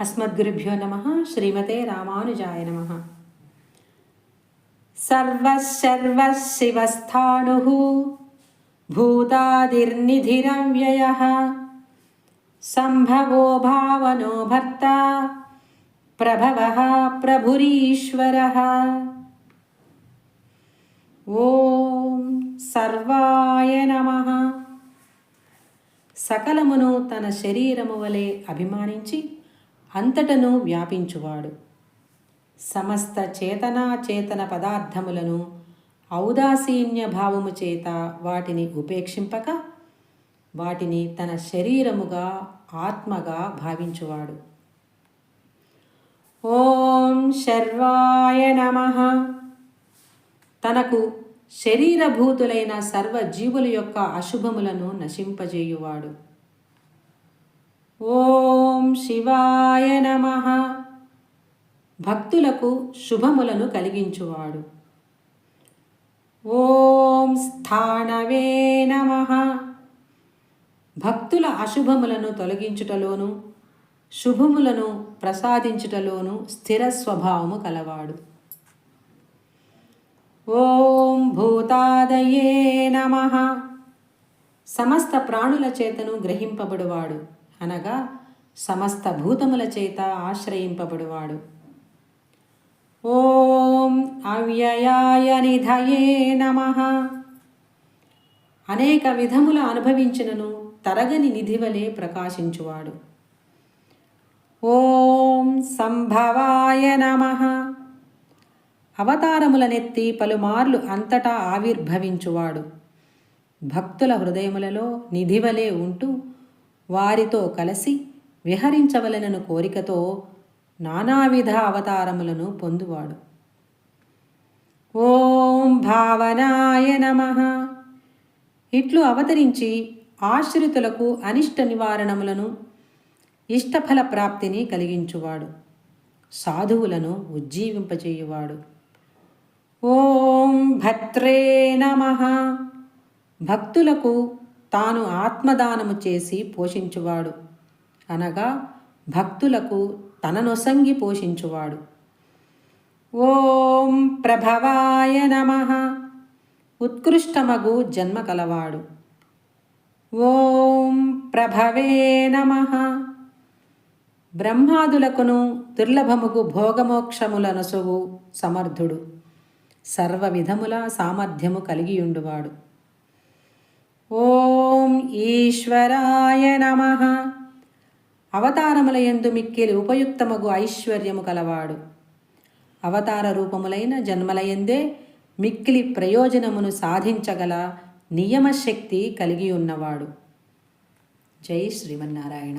అస్మద్గురుభ్యో నమ శ్రీమతే రామానుజాయ నమ సర్వశర్వశివస్థాణు భూతాదిర్నిధిరవ్యయ సంభవో భావనో భర్త ప్రభవ ప్రభురీశ్వర ఓం సర్వాయ నమ సకలమును తన శరీరము వలె అభిమానించి అంతటను వ్యాపించువాడు. సమస్త చేతనా చేతన పదార్థములను ఔదాసీన్య భావము చేత వాటిని ఉపేక్షింపక వాటిని తన శరీరముగా ఆత్మగా భావించువాడు. ఓం శర్వాయ నమ. తనకు శరీరభూతులైన సర్వ జీవుల యొక్క అశుభములను నశింపజేయువాడు. ఓం శివాయ నమ. భక్తులకు శుభములను కలిగించువాడు. ఓం స్థానవే నమ. భక్తుల అశుభములను తొలగించుటలోను శుభములను ప్రసాదించుటలోను స్థిర స్వభావము కలవాడు. ఓం భూతాదయే నమ. సమస్త ప్రాణుల చేతను గ్రహింపబడువాడు. అనగా సమస్త భూతముల చేత ఆశ్రయింపబడువాడు. ఓం అవ్యయాయ నిధయే నమ. అనేక విధముల అనుభవించినను తరగని నిధివలే ప్రకాశించువాడు. ఓం సంభవాయ నమ. అవతారములనెత్తి పలుమార్లు అంతటా ఆవిర్భవించువాడు. భక్తుల హృదయములలో నిధివలే ఉంటూ వారితో కలిసి విహరించవలనను కోరికతో నానావిధ అవతారములను పొందువాడు. ఓం భావనాయ నమ. ఇట్లు అవతరించి ఆశ్రితులకు అనిష్ట నివారణములను ఇష్టఫల ప్రాప్తిని కలిగించువాడు. సాధువులను ఉజ్జీవింపచేయువాడు. ఓం భద్రే నమ. భక్తులకు తాను ఆత్మదానము చేసి పోషించువాడు. అనగా భక్తులకు తననొసంగి పోషించువాడు. ఓం ప్రభవాయ నమ. ఉత్కృష్టమగు జన్మ కలవాడు. ఓం ప్రభవే నమ. బ్రహ్మాదులకును దుర్లభముగు భోగమోక్షములనసువు సమర్థుడు. సర్వ విధముల సామర్థ్యము కలిగియుండువాడు. ఓం ఈశ్వరాయ నమ. అవతారముల ఎందు మిక్కిలి ఉపయుక్తమగు ఐశ్వర్యము కలవాడు. అవతార రూపములైన జన్మలయందే మిక్కిలి ప్రయోజనమును సాధించగల నియమశక్తి కలిగి ఉన్నవాడు. జై శ్రీమన్నారాయణ.